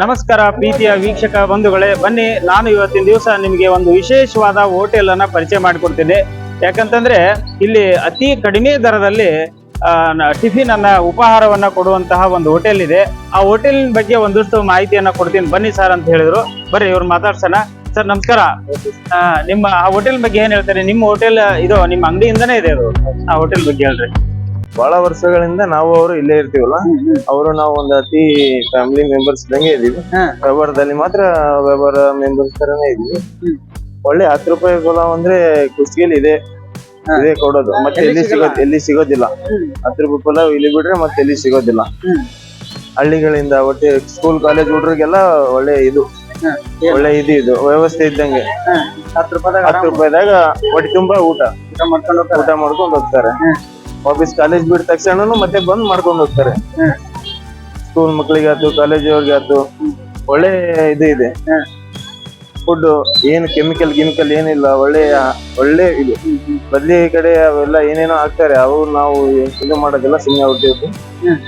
ನಮಸ್ಕಾರ ಪ್ರೀತಿಯ ವೀಕ್ಷಕ ಬಂಧುಗಳೇ, ಬನ್ನಿ, ನಾನು ಇವತ್ತಿನ ದಿವಸ ನಿಮಗೆ ಒಂದು ವಿಶೇಷವಾದ ಹೋಟೆಲ್ ಅನ್ನ ಪರಿಚಯ ಮಾಡಿಕೊಡ್ತೀನಿ. ಯಾಕಂತಂದ್ರೆ ಇಲ್ಲಿ ಅತಿ ಕಡಿಮೆ ದರದಲ್ಲಿ ಟಿಫಿನ್ ಅನ್ನ, ಉಪಹಾರವನ್ನ ಕೊಡುವಂತಹ ಒಂದು ಹೋಟೆಲ್ ಇದೆ. ಆ ಹೋಟೆಲ್ ಬಗ್ಗೆ ಒಂದಷ್ಟು ಮಾಹಿತಿಯನ್ನ ಕೊಡ್ತೀನಿ. ಬನ್ನಿ ಸರ್ ಅಂತ ಹೇಳಿದ್ರು. ಬರ್ರಿ, ಇವ್ರು ಮಾತಾಡ್ಸೋಣ. ಸರ್, ನಮಸ್ಕಾರ. ನಿಮ್ಮ, ಆ ಹೋಟೆಲ್ ಬಗ್ಗೆ ಏನ್ ಹೇಳ್ತಾರೆ? ನಿಮ್ಮ ಹೋಟೆಲ್, ಇದು, ನಿಮ್ಮ ಅಂಗಡಿಯಿಂದನೇ ಇದೆ ಅದು? ಆ ಹೋಟೆಲ್ ಬಗ್ಗೆ ಹೇಳ್ರಿ. ಬಹಳ ವರ್ಷಗಳಿಂದ ನಾವು ಅವರು ಇಲ್ಲೇ ಇರ್ತೀವಲ್ಲ ಅವರು ನಾವು ಒಂದು ಅತಿ ಫ್ಯಾಮಿಲಿ ಮೆಂಬರ್ಸ್ ಇದ್ದಂಗೆ ಇದೀವಿ. ವ್ಯವಹಾರದಲ್ಲಿ ಮಾತ್ರ ವ್ಯವಹಾರ ಮೆಂಬರ್ಸ್ ತರನೇ ಇದೀವಿ ಒಳ್ಳೆ ಹತ್ತು ರೂಪಾಯಿ ಪಲಾವ್ ಅಂದ್ರೆ ಕುಸ್ತಿಯಲ್ಲಿ ಇದೆ. ಇದೇ ಕೊಡೋದು. ಮತ್ತೆ ಎಲ್ಲಿ ಸಿಗೋದ್ ಎಲ್ಲಿ ಸಿಗೋದಿಲ್ಲ. ಹತ್ತು ರೂಪಾಯಿ ಪಲಾವ್ ಇಲ್ಲಿ ಬಿಟ್ರೆ ಮತ್ತೆ ಎಲ್ಲಿ ಸಿಗೋದಿಲ್ಲ. ಹಳ್ಳಿಗಳಿಂದ ಒಟ್ಟೆ ಸ್ಕೂಲ್ ಕಾಲೇಜ್ ಹುಡುಗರಿಗೆಲ್ಲ ಒಳ್ಳೆ ಇದು. ಒಳ್ಳೆ ಇದು ಇದು ವ್ಯವಸ್ಥೆ ಇದ್ದಂಗೆ. ಹತ್ತು ರೂಪಾಯಿದಾಗ ಹತ್ತು ರೂಪಾಯಿದಾಗ ಹೊಟ್ಟೆ ತುಂಬಾ ಊಟ. ಊಟ ಮಾಡ್ಕೊಂಡು ಹೋಗ್ತಾರೆ. ವಾಪಸ್ ಕಾಲೇಜ್ ಬಿಟ್ಟ ತಕ್ಷಣನು ಮತ್ತೆ ಬಂದ್ ಮಾಡ್ಕೊಂಡು ಹೋಗ್ತಾರೆ. ಸ್ಕೂಲ್ ಮಕ್ಕಳಿಗೆ ಆಯ್ತು ಕಾಲೇಜ್ ಅವ್ರಿಗೆ ಆಯ್ತು ಒಳ್ಳೆ ಇದು ಇದೆ. ಫುಡ್ ಏನು ಕೆಮಿಕಲ್ ಗಿಮಿಕಲ್ ಏನಿಲ್ಲ ಒಳ್ಳೆ ಒಳ್ಳೆ ಇದು. ಬದ್ಲಿ ಕಡೆ ಅವೆಲ್ಲ ಏನೇನೋ ಹಾಕ್ತಾರೆ ಅವು ನಾವು ಇದು ಮಾಡೋದಿಲ್ಲ ಸುಮ್ಮನೆ ಹೊಟ್ಟಿದ್ದು ಹ್ಮ್.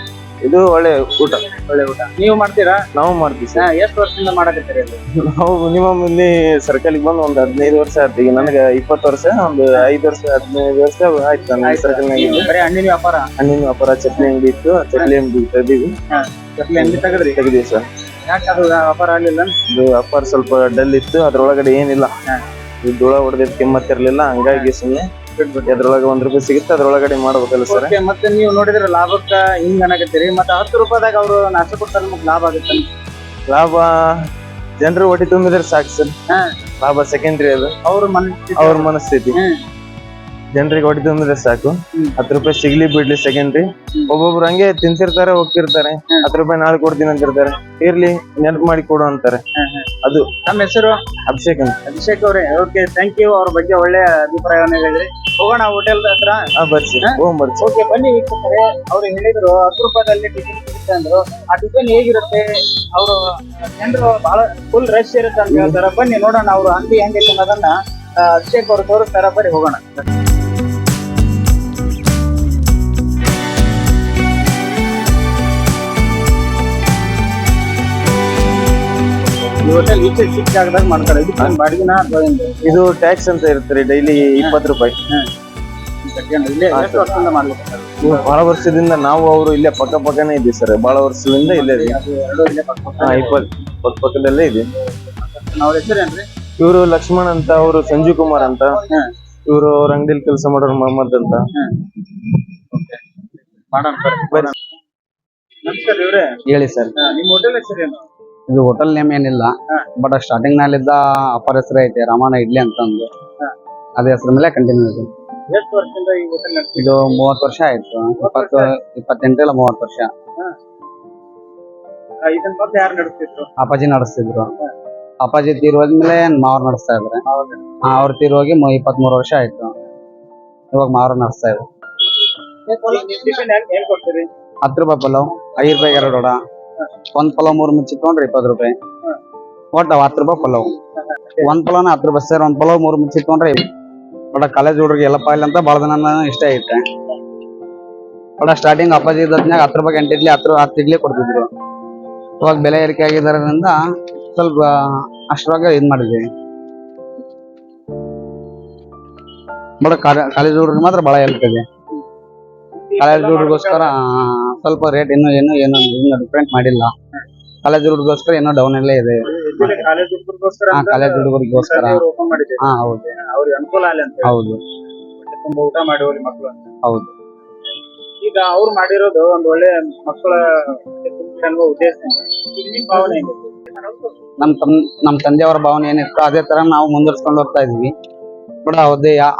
ಇದು ಒಳ್ಳೆ ಊಟ. ಒಳ್ಳೆ ಊಟ. ನೀವು ಮಾಡ್ತೀರಾ? ನಾವು ಮಾಡ್ತೀವಿ ಸರ್. ಎಷ್ಟು ವರ್ಷದಿಂದ ಮಾಡಕತ್ತೀರಿ ನಾವು ಮಿನಿಮಮ್ ಇಲ್ಲಿ ಸರ್ಕಲ್ಗೆ ಬಂದು ಒಂದು ಹದಿನೈದು ವರ್ಷ ಆಯ್ತು. ಈಗ ನನಗೆ ಇಪ್ಪತ್ತು ವರ್ಷ ಒಂದು ಐದು ವರ್ಷ ಹದಿನೈದು ವರ್ಷ ಆಯ್ತು ನಾನು ಸರ್ಕಲ್ ಬರೀ ಹಣ್ಣಿನ ವ್ಯಾಪಾರ? ಹಣ್ಣಿನ ವ್ಯಾಪಾರ ಚಟ್ನಿ ಅಂಗಡಿ ಇತ್ತು. ಚಟ್ನಿ ಅಂಗಡಿ ತೆಗ್ದಿವಿ ಚಟ್ನಿ ಅಂಗಡಿ ತೆಗದ್ರಿ? ತೆಗ್ದೀವಿ ಸರ್. ಯಾಕೆ ಅದು ವ್ಯಾಪಾರ ಆಗಲಿಲ್ಲ? ಇದು ವ್ಯಾಪಾರ ಸ್ವಲ್ಪ ಡಲ್ ಇತ್ತು. ಅದ್ರೊಳಗಡೆ ಏನಿಲ್ಲ. ಇದು ಧೂಳ ಕಿಮ್ಮತ್ ಇರಲಿಲ್ಲ ಹಂಗಾಗಿ ಸುಮ್ಮನೆ ಅದ್ರೊಳಗೆ ಒಂದ್ ರೂಪಾಯಿ ಸಿಗುತ್ತೆ ಅದ್ರೊಳಗಡೆ ಮಾಡ್ಬೇಕಲ್ಲ ಸರ್ ಮತ್ತೆ ನೀವು ನೋಡಿದ್ರೆ ಲಾಭಕ್ಕ ಹಿಂಗ್ ಅನ್ನಕತ್ತೀರಿ ಮತ್ತೆ ಹತ್ತು ರೂಪಾಯಿದಾಗ ಅವರು ನಾಶ ಕೊಡ್ತಾರೆ ನಮಗ್ ಲಾಭ ಆಗುತ್ತೆ? ಲಾಭ ಜನರು ಹೊಟ್ಟೆ ತುಂಬಿದ್ರೆ ಸಾಕು ಸರ್. ಲಾಭ ಸೆಕೆಂಡ್ರಿ ಅದು. ಅವ್ರ ಮನಸ್ಥಿತಿ. ಅವ್ರ ಮನಸ್ಥಿತಿ. ಜನರಿಗೆ ಹೊಡೆದು ಅಂದ್ರೆ ಸಾಕು. ಹತ್ತು ರೂಪಾಯಿ ಸಿಗ್ಲಿ ಬಿಡ್ಲಿ ಸೆಕೆಂಡ್ರಿ ಒಬ್ಬೊಬ್ರು ಹಂಗೆ ತಿಂತಿರ್ತಾರೆ ಹೋಗ್ತಿರ್ತಾರೆ. ಹತ್ತು ರೂಪಾಯಿ ನಾಳೆ ಕೊಡ್ತೀನಿ ಅಂತಿರ್ತಾರೆ. ಇರ್ಲಿ ನೆನಪು ಮಾಡಿ ಕೊಡು ಅಂತಾರೆ. ಅದು. ನಮ್ಮ ಹೆಸರು? ಅಭಿಷೇಕ್ ಅಂತ. ಅಭಿಷೇಕ್ ಅವ್ರೆ. ಓಕೆ ಥ್ಯಾಂಕ್ ಯು ಅವ್ರ ಬಗ್ಗೆ ಒಳ್ಳೆ ಅಭಿಪ್ರಾಯವನ್ನ ಹೇಳಿದ್ರಿ. ಹೋಗೋಣ ಹೋಟೆಲ್ ಹತ್ರ? ಹಾ ಬರ್ರಿ ಸರ್ ಹೋಗ್ಬರ್ರಿ ಓಕೆ ಬನ್ನಿ ವೀಕ್ಷಕರೇ. ಅವ್ರು ಹೇಳಿದ್ರು ಹತ್ತು ರೂಪಾಯಿದಲ್ಲಿ ಟಿಫಿನ್ ಸಿಗುತ್ತೆ ಅಂದ್ರು. ಆ ಟಿಫಿನ್ ಹೇಗಿರುತ್ತೆ? ಅವರು ಜನರು ಬಹಳ ಫುಲ್ ರಶ್ ಇರುತ್ತೆ ಅಂತ ಹೇಳ್ತಾರೆ. ಬನ್ನಿ ನೋಡೋಣ ಅವ್ರು. ಅಂಗಡಿ ಹೆಂಗೈತೆ ಅನ್ನೋದನ್ನ ಅಭಿಷೇಕ್ ಅವರು ತೋರಿಸ್ತಾರ? ಬರೀ ಹೋಗೋಣ. ಹೋಟೆಲ್ ಈಚೆ ಸಿಕ್ಕ ಜಾಗದಾಗ ಮಾಡ್ತಾರೆ. ಇದಕ್ಕೆ ಬಾಡಿಗೆನ ಅಥವಾ ಏನು? ಇದು ಟ್ಯಾಕ್ಸ್ ಅಂತ ಇರ್ತಾರೆ ಡೈಲಿ ಇಪ್ಪತ್ತು ರೂಪಾಯಿ. ಇಲ್ಲೇ ಎಷ್ಟು ವರ್ಷದಿಂದ ಮಾಡ್ಲಿಕ್ಕೆ ಬಹಳ ವರ್ಷದಿಂದ ನಾವು ಅವರು ಇಲ್ಲೇ ಪಕ್ಕ ಪಕ್ಕನೇ ಇದ್ದೀವಿ ಸರ್. ಬಹಳ ವರ್ಷದಿಂದ ಇಲ್ಲೇ ರೀ ಅದು ಎರಡು ಇಲ್ಲೇ ಪಕ್ಕ ಪಕ್ಕ. ಹಾ ಇಪ್ಪತ್ ಪಕ್ಕ ಪಕ್ಕದಲ್ಲೇ ಇದೆ ಅವ್ರ ಹೆಸರೇನ್ರಿ ಇವರು ಲಕ್ಷ್ಮಣ್ ಅಂತ ಅವರು ಸಂಜೀವ್ ಕುಮಾರ್ ಅಂತ. ಇವರು ಅವ್ರ ಅಂಗಡಿಲಿ ಕೆಲಸ ಮಾಡೋರು ಮೊಹಮ್ಮದ್ ಅಂತ. ಮಾಡೋಣ ಬರ್ರಿ. ನಮಸ್ಕಾರ ಇವ್ರೆ ಹೇಳಿ ಸರ್. ನಿಮ್ಮ ಹೋಟೆಲ್ ಹೆಸರೇನು ಇದು ಹೋಟೆಲ್ ನೇಮ್ ಏನಿಲ್ಲ ಬಟ್ ಸ್ಟಾರ್ಟಿಂಗ್ ನಲ್ಲಿದ್ದ ಅಪ್ಪರ ಹೆಸರು ಐತೆ ರಾಮಣ್ಣ ಇಡ್ಲಿ ಅಂತಂದು. ಅದೇ ಹೆಸರು ಮೇಲೆ ಕಂಟಿನ್ಯೂ ಇದೆ. ಎಷ್ಟು ವರ್ಷದಿಂದ ಈ ಹೋಟೆಲ್ ನಡೆಸ್ತೀವಿ ಇದು ಮೂವತ್ತು ವರ್ಷ ಆಯ್ತು. ಇಪ್ಪತ್ತು ಇಪ್ಪತ್ತೆಂಟು ಇಲ್ಲ ಮೂವತ್ತು ವರ್ಷ. ಇದನ್ನ ಮತ್ತೆ ಯಾರು ನಡೆಸ್ತಿದ್ರು? ಅಪ್ಪಾಜಿ ನಡೆಸ್ತಿದ್ರು. ಅಪ್ಪಾಜಿ ತೀರೋದ್ಮೇಲೆ ಮಾವ್ರು ನಡೆಸ್ತಾ ಇದ್ರೆ. ಅವ್ರ ತೀರ್ ಹೋಗಿ ಇಪ್ಪತ್ತ್ ಇಪ್ಪತ್ಮೂರು ವರ್ಷ ಆಯ್ತು. ಇವಾಗ ಮಾವ್ರು ನಡೆಸ್ತಾ ಇದ್ರು. ಹತ್ತು ರೂಪಾಯಿ ಪಲಾವ್ ಐದು ರೂಪಾಯಿ ಎರಡು ವಡ. ಒಂದ್ ಪಲಾವ್ ಮೂರ್ ಮಿರ್ಚಿ ತಗೊಂಡ್ರೆ ಇಪ್ಪತ್ತು ರೂಪಾಯಿ. ಒಟ್ಟ ಹತ್ತು ರೂಪಾಯಿ ಪಲಾವ್. ಒಂದ್ ಪಲಾವ್ನ ಹತ್ತು ರೂಪಾಯಿ ಸರ್ ಒಂದ್ ಪಲಾವ್ ಮೂರ್ ಮಿರ್ಚಿ ತಗೊಂಡ್ರೆ ಒಟ್ಟ ಕಾಲೇಜ್ ಹುಡುಗರಿಗೆ ಎಲ್ಲಪ್ಪ ಇಲ್ಲ ಅಂತ ಬಾಳ ದಿನ ಇಷ್ಟ ಐತೆ ಒಟ್ಟ ಸ್ಟಾರ್ಟಿಂಗ್ ಅಪ್ಪಾಜಿ ಇದ್ದಾಗ ಹತ್ತು ರೂಪಾಯಿ ಗಂಟೆ ಇಡ್ಲಿ, ಹತ್ತು ಹತ್ತು ಇಡ್ಲಿ ಕೊಡ್ತಿದ್ರು. ಇವಾಗ ಬೆಲೆ ಏರಿಕೆ ಆಗಿದ್ದರಿಂದ ಸ್ವಲ್ಪ ಅಷ್ಟರಾಗ ಇದ್ ಮಾಡಿದ್ವಿ. ಬಟ್ ಕಾಲೇಜ್ ಹುಡುಗರಿಗೆ ಮಾತ್ರ ಬಹಳ ಹೆಲ್ಪ್ ಇದೆ. ಕಾಲೇಜ್ ಹುಡುಗರಿಗೋಸ್ಕರ ಸ್ವಲ್ಪ ರೇಟ್ ಇನ್ನೂ ಏನು ಏನು ಇನ್ನು ಡಿಫ್ರೆಂಟ್ ಮಾಡಿಲ್ಲ. ಕಾಲೇಜ್ ಹುಡುಗರಿಗೋಸ್ಕರ ಏನೋ ಡೌನ್ ಅಲ್ಲೇ ಇದೆ. ಕಾಲೇಜ್ ಹುಡುಗರಿಗೋಸ್ಕರ ಹಾ ಕಾಲೇಜ್ ಹುಡುಗರಿಗೋಸ್ಕರ ಹಾ ಹೌದು. ಅವ್ರಿಗೆ ಅನುಕೂಲ ಆಗಲಿ ಅಂತ ಹೌದು. ಹೊಟ್ಟೆ ಊಟ ಮಾಡಿ ಹೋಗ್ಲಿ ಮಕ್ಕಳು ಅಂತ ಹೌದು. ಈಗ ಅವ್ರು ಮಾಡಿರೋದು ಒಂದು ಒಳ್ಳೆ ಮಕ್ಕಳ ಉದ್ದೇಶ ಈಗ ನಿಮ್ ಭಾವನೆ ಹೆಂಗಿದೆ ನಮ್ ತಮ್ ನಮ್ ತಂದೆಯವರ ಭಾವನೆ ಏನಿತ್ತು ಅದೇ ತರ ನಾವು ಮುಂದುವರ್ಸ್ಕೊಂಡು ಹೋಗ್ತಾ ಇದೀವಿ. ಬಟ್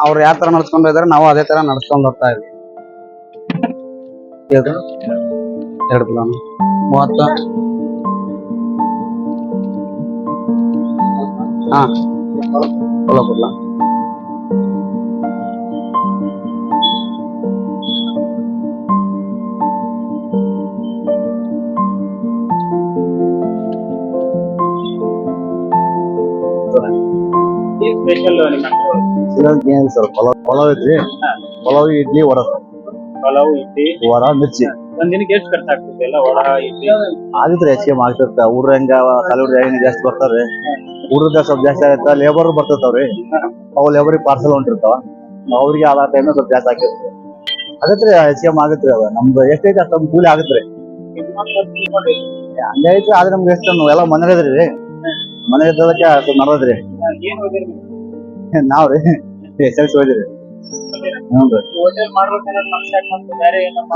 ಅವ್ರು ಯಾವ ತರ ನಡ್ಸ್ಕೊಂಡು ಇದಾರೆ ನಾವು ಅದೇ ತರ ನಡ್ಸ್ಕೊಂಡು ಹೋಗ್ತಾ ಇದೀವಿ. ಇದು ಎರಡು ಪ್ಲಾನ್ ಮೂವತ್ತು ಹಾ ಕೊಲ್ಲ ಕೊಡ್ಲ ಏನ್ ಸ್ಪೆಷಲ್ ನಿಮ್ಮ ಅಂಗಡಿ ಏನ್ ಸರ್ ಪಲಾವ್ ಪಲಾವ್ ಐತ್ರಿ ಪಲಾವ್ ಇಡ್ಲಿ ವರ ಪಲಾವ್ ಇಡ್ಲಿ ವಡ ಮಿರ್ಚಿ. ಒಂದ್ ದಿನಕ್ಕೆ ಎಷ್ಟು ಖರ್ಚಾಗ್ತದೆ ಎಲ್ಲ ವಡ ಇಡ್ಲಿ ಆಗಿದ್ರೆ ಹೆಚ್ಚಿಗೆ ಮಾಡ್ತಿರ್ತ ಊರ ಹೆಂಗ ಸಾಲಿಡ್ ಹೆಂಗ್ ಜಾಸ್ತಿ ಬರ್ತಾರೆ ಊರದ ಸ್ವಲ್ಪ ಜಾಸ್ತಿ ಆಗತ್ತ ಲೇಬರ್ ಬರ್ತಿರ್ತಾವ್ರಿ. ಅವು ಲೇಬರಿಗೆ ಪಾರ್ಸಲ್ ಹೊಂಟಿರ್ತಾವ. ಅವ್ರಿಗೆ ಆ ಟೈಮ್ ಸ್ವಲ್ಪ ಜಾಸ್ತಿ ಆಗಿರ್ತದೆ ಆಗತ್ರಿ ಹೆಚ್ಚಿಗೆ ಆಗತ್ರಿ ಅವ ನಮ್ದು ಎಷ್ಟೈತೆ ಅಷ್ಟೊಂದು ಕೂಲಿ ಆಗತ್ರಿ. ಹಂಗೈತ್ರಿ ಆದ್ರೆ ನಮ್ಗೆ ಎಷ್ಟು ಎಲ್ಲ ಮನೆ ಇದ್ರಿ ಮನೆ ಇದ್ದದಕ್ಕೆ ನಡದ್ರಿ ನಾವ್ರಿ ಎಸ್ ಎಲ್ ಸಿ ಓದಿರಿ.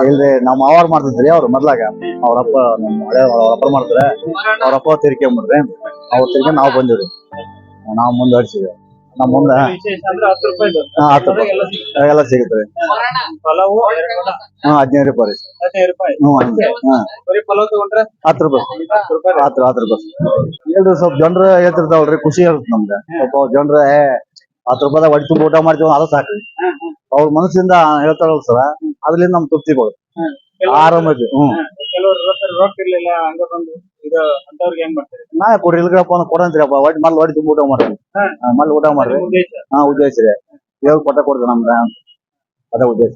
ಇಲ್ರಿ ನಾವ್ ಮಾವಾರ್ ಮಾಡ್ತಿದ್ರಿ ಅವ್ರು ಮೊದ್ಲಾಗ. ಅವ್ರಪ್ಪ ನಮ್ ಹಳೆ ಅವ್ರಪ್ಪ ಮಾಡ್ತಾರೆ. ಅವ್ರಪ್ಪ ತಿರ್ಕೊಂಬಿಡ್ರಿ ಅವ್ರ ತಿರ್ಗಿ ನಾವ್ ಬಂದಿವ್ರಿ. ನಾವ್ ಮುಂದುವರ್ಸಿವಿ ನಮ್ ಮುಂದ ಹತ್ತು ರೂಪಾಯಿ ಹಾ. ಎಲ್ಲ ಸಿಗುತ್ತೆ. ಹ್ಮ್ ಹದಿನೈದು ರೂಪಾಯಿ ಹತ್ತು ರೂಪಾಯಿ. ಹತ್ತು ರೂಪಾಯಿ ಹತ್ತು ಹತ್ತು ರೂಪಾಯಿ. ಹೇಳ್ರಿ ಸ್ವಲ್ಪ ಜನರು ಹೇಳ್ತಿರ್ತಾವಲ್ರಿ ಖುಷಿ ಇರುತ್ತೆ ನಮ್ಗೆ. ಸ್ವಲ್ಪ ಜನರ ಹತ್ತು ರೂಪಾಯಿದಾಗ ಹೊಡಿ ಊಟ ಮಾಡ್ತೀವಿ ಅದು ಸಾಕು ಅವ್ರ ಮನಸ್ಸಿಂದ ಹೇಳ್ತಾರಲ್ಲ ಸರ ಅದ್ರಿಂದ ನಮ್ ತೃಪ್ತಿ ಬರುತ್ತೆ. ಆರಾಮ ಹ್ಮ್. ನಾ ಕೊಡ್ರಿ ಇಲ್ರಪ್ಪ ಕೊಡಂತೀರಪ್ಪ ಒಟ್ಟು ಮಲ್ ಹೊಡಿ ತುಂಬ ಊಟ ಮಾಡ್ರಿ. ಮಲ್ ಊಟ ಮಾಡ್ರಿ. ಹಾ ಉದ್ದೇಶ ರೀ ದೇವ್ರ ಕೊಟ್ಟ ಕೊಡ್ತೀವಿ ನಮ್ಗೆ ಅದ ಉದ್ದೇಶ.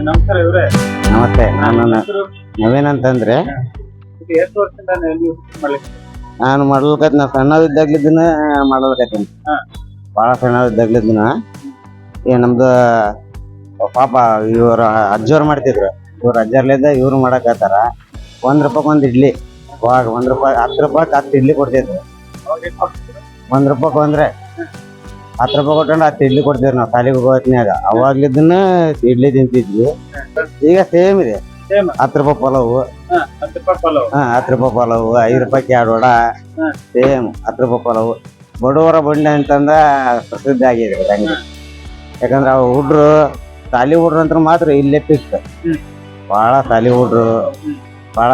ನಮಸ್ಕಾರ ಇವ್ರೆ. ನಮಸ್ತೆ ನಾನು ನಾವೇನಂತಂದ್ರೆ ಎಷ್ಟು ವರ್ಷದಿಂದ ನೀವು ಮಾಡ್ಲಿಕ್ಕೆ? ನಾನು ಮಾಡ್ಲಿಕತ್ ನಾ ಸಣ್ಣದಿದ್ದಾಗ್ಲಿದ್ದನ ಮಾಡ್ಲಿಕತ್ತೀನಿ ಹಾ. ಭಾಳ ಸಣ್ಣವಿದ್ದಾಗ್ಲಿದ್ದನ ಈ ನಮ್ದು ಪಾಪ ಇವ್ರ ಅಜ್ಜವ್ರು ಮಾಡ್ತಿದ್ರು. ಇವ್ರ ಅಜ್ಜರ್ಲಿದ್ದ ಇವ್ರು ಮಾಡಕತ್ತಾರ ಒಂದ್ ರೂಪಾಯಿ ಒಂದ್ ಇಡ್ಲಿ. ಒಂದ್ ರೂಪಾಯಿ ಹತ್ತು ರೂಪಾಯಿ ಹತ್ತು ಇಡ್ಲಿ ಕೊಡ್ತಿದ್ರು. ಒಂದ್ ರೂಪಾಯಿ ಅಂದ್ರೆ ಹತ್ತು ರೂಪಾಯಿ ಕೊಟ್ಕೊಂಡು ಹತ್ತು ಇಡ್ಲಿ ಕೊಡ್ತೀವಿ ನಾವು ಸಾಲಿಗೆ ಹೋಗೋತ್ನಾಗ ಅವಾಗ್ಲಿದ್ದನ್ನ ಅವಾಗ್ಲಿದ್ದನ ಇಡ್ಲಿ ತಿಂತಿದ್ವಿ. ಈಗ ಸೇಮ್ ಇದೆ. ಹತ್ತು ರೂಪಾಯಿ ಪಲಾವು. ಹಾ, ಹತ್ತು ರೂಪಾಯಿ ಪಲಾವ್. ಐದು ರೂಪಾಯಿ ಎರಡು ವಡ. ಸೇಮ್ ಹತ್ತು ರೂಪಾಯಿ ಪಲಾವು. ಬಡವರ ಬಂಡೆ ಅಂತಂದ ಪ್ರಸಿದ್ಧ ಆಗಿದೆ ಹಂಗೆ. ಯಾಕಂದ್ರೆ ಅವು ಹುಡ್ರು ತಾಲಿ ಹುಡ್ರು ಅಂತ ಮಾತ್ರ ಇಲ್ಲೇ ಫಿಕ್ಸ್. ಭಾಳ ಸಾಲಿ ಹುಡ್ರು. ಭಾಳ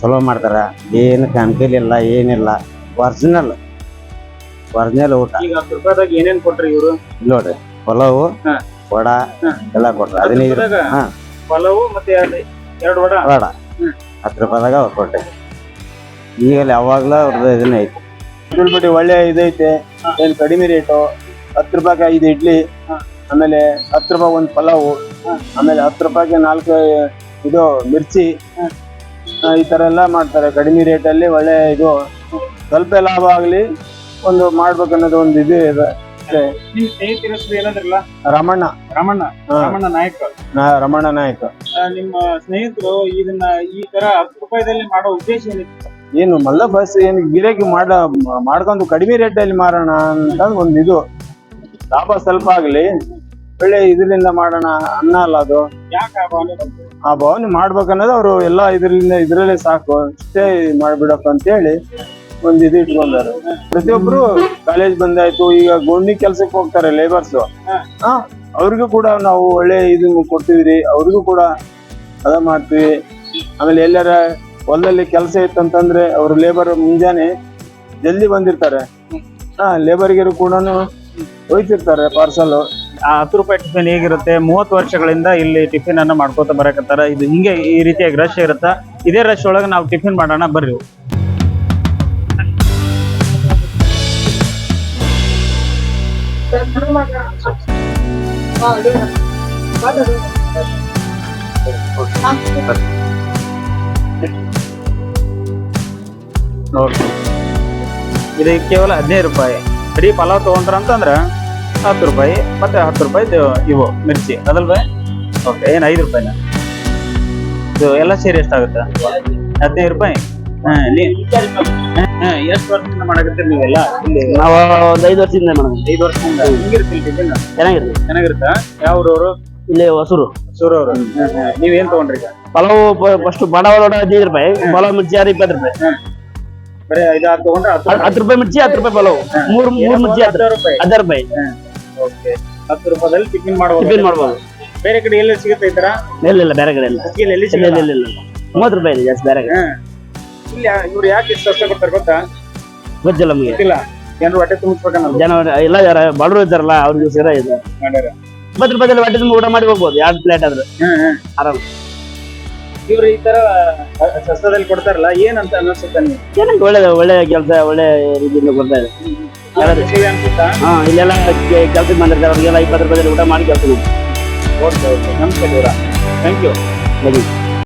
ಚಲೋ ಮಾಡ್ತಾರ. ಏನು ಕೆಮಿಕಲ್ ಏನಿಲ್ಲ. ಒರಿಜಿನಲ್ ಒರಿಜಿನಲ್ ಊಟ. ಈಗ ಹತ್ತು ರೂಪಾಯಿದಾಗ ಏನೇನ್ ಕೊಟ್ರಿ ಇವರು? ಇಲ್ಲಿ ನೋಡ್ರಿ ಪಲಾವು ಹಾ. ವಡ ಹಾ. ಎಲ್ಲ ಕೊಟ್ರಿ. ಹದಿನೈದು ರೂಪಾಯಿದಾಗ ಹಾ. ಪಲಾವು ಮತ್ತೆ ಎರಡು ಎರಡು ವಡ? ವಡ. ಹ್ಮ್. ಹತ್ತು ರೂಪಾಯಿದಾಗ ಅವ್ರು ಕೊಟ್ಟೆ ಈಗಲೇ ಯಾವಾಗ್ಲೂ ಅವ್ರದ್ದು ಇದನ್ನ ಐತಿ. ಬಿಟ್ಟು ಒಳ್ಳೆ ಇದೈತೆ. ಏನು ಕಡಿಮೆ ರೇಟು? ಹತ್ತು ರೂಪಾಯಿಗೆ ಐದು ಇಡ್ಲಿ ಆಮೇಲೆ ಹತ್ತು ರೂಪಾಯಿ ಒಂದು ಪಲಾವು ಆಮೇಲೆ ಹತ್ತು ರೂಪಾಯಿಗೆ ನಾಲ್ಕು ಇದು ಮಿರ್ಚಿ. ಆ, ಈ ಥರ ಎಲ್ಲ ಮಾಡ್ತಾರೆ. ಕಡಿಮೆ ರೇಟಲ್ಲಿ ಒಳ್ಳೆ ಇದು. ಸ್ವಲ್ಪ ಲಾಭ ಆಗಲಿ ಒಂದು ಮಾಡ್ಬೇಕನ್ನೋದು ಒಂದು ಇದು ಇದೆ. ನಿಮ್ ಸ್ನೇಹಿತರ ಹೆಸರು ಏನಂದ್ರಲ್ಲ? ರಮಣ್ಣ. ರಮಣ್ಣ. ರಮಣ್ಣ ನಾಯಕ್. ನಾ- ರಮಣ್ಣ ನಾಯಕ. ಆ, ನಿಮ್ಮ ಸ್ನೇಹಿತರು ಇದನ್ನ ಈ ತರ ಹತ್ತು ರೂಪಾಯಿದಲ್ಲಿ ಮಾಡೋ ಉದ್ದೇಶ ಏನಿತ್ತು? ಏನು ಮಲ್ಲ ಬಸ್ ಏನು ಗಿರಾಕಿ ಮಾಡ ಮಾಡ್ಕೊಂಡು ಕಡಿಮೆ ಅಲ್ಲಿ ಮಾರೋಣ ಅಂತ ಒಂದು ಇದು. ಲಾಭ ಸ್ವಲ್ಪ ಆಗಲಿ. ಒಳ್ಳೆ ಇದರಿಂದ ಮಾಡೋಣ ಅನ್ನ ಅಲ್ಲ ಅದು. ಯಾಕೆ ಆ ಭಾವನೆ ಬಂತು? ಆ ಭಾವನೆ ಮಾಡ್ಬೇಕನ್ನೋದು ಅವರು ಎಲ್ಲ ಇದರಿಂದ ಇದರಲ್ಲೇ ಸಾಕು. ಇಷ್ಟೇ ಮಾಡ್ಬಿಡಪ್ಪ ಅಂತೇಳಿ. ಒಂದು ಇದು ಇಟ್ಕೊಂಡಾರ. ಪ್ರತಿಯೊಬ್ರು ಕಾಲೇಜ್ ಬಂದಾಯ್ತು ಈಗ ಗೋಣಿ ಕೆಲ್ಸಕ್ಕೆ ಹೋಗ್ತಾರೆ ಲೇಬರ್ಸ್ ಹಾ. ಅವ್ರಿಗೂ ಕೂಡ ನಾವು ಒಳ್ಳೆ ಇದು ಕೊಡ್ತಿದ್ರಿ ಅವ್ರಿಗೂ ಕೂಡ ಅದ ಮಾಡ್ತೀವಿ. ಆಮೇಲೆ ಎಲ್ಲಾರ ಹೊಲದಲ್ಲಿ ಕೆಲಸ ಇತ್ತಂತಂದ್ರೆ ಅವ್ರ ಲೇಬರ್ ಮುಂಜಾನೆ ಜಲ್ದಿ ಬಂದಿರ್ತಾರೆ. ಹಾ ಲೇಬರ್ಗಿರು ಕೂಡ ಹೋಯ್ತಿರ್ತಾರೆ ಪಾರ್ಸಲ್ ಆ ಹತ್ತು ರೂಪಾಯಿ ಟಿಫಿನ್ ಹೇಗಿರುತ್ತೆ? ಮೂವತ್ತು ವರ್ಷಗಳಿಂದ ಇಲ್ಲಿ ಟಿಫಿನ್ ಅನ್ನ ಮಾಡ್ಕೋತ ಬರಕತ್ತಾರ? ಇದು ಹಿಂಗೆ ಈ ರೀತಿಯಾಗಿ ರಶ್ ಇರುತ್ತಾ? ಇದೇ ರಶ್ ಒಳಗೆ ನಾವು ಟಿಫಿನ್ ಮಾಡೋಣ ಬರ್ರಿ. ನೋಡಿ ಇದು ಕೇವಲ ಹದಿನೈದು ರೂಪಾಯಿ. ಬರೀ ಪಲಾವ್ ತಗೊಂಡ್ರ ಅಂತಂದ್ರೆ ಹತ್ತು ರೂಪಾಯಿ, ಮತ್ತೆ ಹತ್ತು ರೂಪಾಯಿ ಇವು ಮಿರ್ಚಿ. ಅದಲ್ವ? ಓಕೆ, ಏನು ಐದು ರೂಪಾಯಿನ? ಇದು ಎಲ್ಲ ಸೇರಿ ಎಷ್ಟಾಗುತ್ತೆ? ಹದಿನೈದು ರೂಪಾಯಿ. ಹಾ, ನೀ- ಎಷ್ಟು ವರ್ಷದಿಂದ ಮಾಡಕತ್ತೀರಿ ನೀವೆಲ್ಲ? ಇಲ್ಲಿ ನಾವು ಒಂದ್ ಐದು ವರ್ಷದಿಂದ ಮೇಡಮ್ ಐದು ವರ್ಷದಿಂದ. ಹಿಂಗಿರ್ತೀನಿ ಟಿಫಿನ್ ಚೆನ್ನಾಗಿರುತ್ತೆ. ಚೆನ್ನಾಗಿರುತ್ತಾ? ಯಾವ್ರವ್ರು ಇಲ್ಲಿ ಹೊಸೂರು. ಸೂರವ್ರು ನೀವೇನ್ ತಗೊಂಡ್ರಿ ಈಗ? ಪಲಾವ್ ಫಸ್ಟ್ ಬಡವ ವಡ ಹದಿನೈದು ರೂಪಾಯಿ ಪಲಾವ್ ಮಿರ್ಚಿ ಆರು ಇಪ್ಪತ್ತು ರೂಪಾಯಿ. ಬರೀ ಐದಾರು ತಗೊಂಡ್ರೆ ಹತ್ತು ರೂಪಾಯಿ. ಮಿರ್ಚಿ ಹತ್ತು ರೂಪಾಯಿ ಪಲಾವ್. ಮೂರ್ ಮೂರ್ ಮಿರ್ಚಿ ಹತ್ತು ರೂಪಾಯಿ? ಹದಿನಾರು ರೂಪಾಯಿ. ಓಕೆ ಹತ್ತು ರೂಪಾಯಿದಲ್ಲಿ ಟಿಫಿನ್ ಮಾಡ್ಬೋದು. ಟಿಫಿನ್ ಮಾಡ್ಬೋದು. ಬೇರೆ ಕಡೆ ಎಲ್ಲಿ ಸಿಗುತ್ತೆ ಈ ತರ? ಇಲ್ಲ ಇಲ್ಲ ಬೇರೆ ಕಡೆ ಇಲ್ಲ. ಇಲ್ಲ ಇಲ್ಲ ಮೂವತ್ತು ರೂಪಾಯಿ ಇದೆ ಜಾಸ್ತಿ ಬೇರೆ ಕಡೆ. ಇಲ್ಲಿ ಇವ್ರು ಯಾಕೆ ಇಷ್ಟು ಕಷ್ಟ ಕೊಡ್ತಾರೆ ಗೊತ್ತಾ? ಗೊತ್ತಿಲ್ಲ ನಮಗೆ. ಗೊತ್ತಿಲ್ಲ. ಜನರು ಹೊಟ್ಟೆ ತುಂಬಿಸ್ಬೇಕನ್ನೋದು ಜನ ಎಲ್ಲ ಯಾರ ಬಡವರು ಇದ್ದಾರಲ್ಲ ಅವ್ರಿಗೆ ಸೇರ ಇದೆ ಮಾಡ್ಯಾರ. ಇಪ್ಪತ್ತು ರೂಪಾಯಿದಲ್ಲಿ ಹೊಟ್ಟೆ ತುಂಬ ಊಟ ಮಾಡಿ ಹೋಗ್ಬೋದು ಎರಡು ಪ್ಲೇಟ್ ಆದ್ರೆ. ಆರಾಮ್. ಇವ್ರು ಈ ತರ ಸಸ್ಯದಲ್ಲಿ ಕೊಡ್ತಾರಲ್ಲ ಏನಂತ ಅನ್ನಿಸುತ್ತೆ ನೀವು ಚೆನ್ನಾಗಿ ಒಳ್ಳೆ ಒಳ್ಳೆ ಕೆಲಸ ಒಳ್ಳೆ ರೀತಿಯಿಂದ ಕೊಡ್ತಾ ಇದೆ ಖುಷಿ ಅನ್ಸುತ್ತಾ? ಹಾ ಇಲ್ಲೆಲ್ಲ ಕೆಲ್ಸಕ್ಕೆ ಬಂದಿರ್ತಾರೆ ಅವ್ರಿಗೆಲ್ಲ ಇಪ್ಪತ್ತು ರೂಪಾಯಿದಲ್ಲಿ ಊಟ ಮಾಡಿ ಕೆಲಸ ಓಕೆ ಓಕೆ. ನಮಸ್ತೆ ಥ್ಯಾಂಕ್ ಯು ಬನ್ನಿ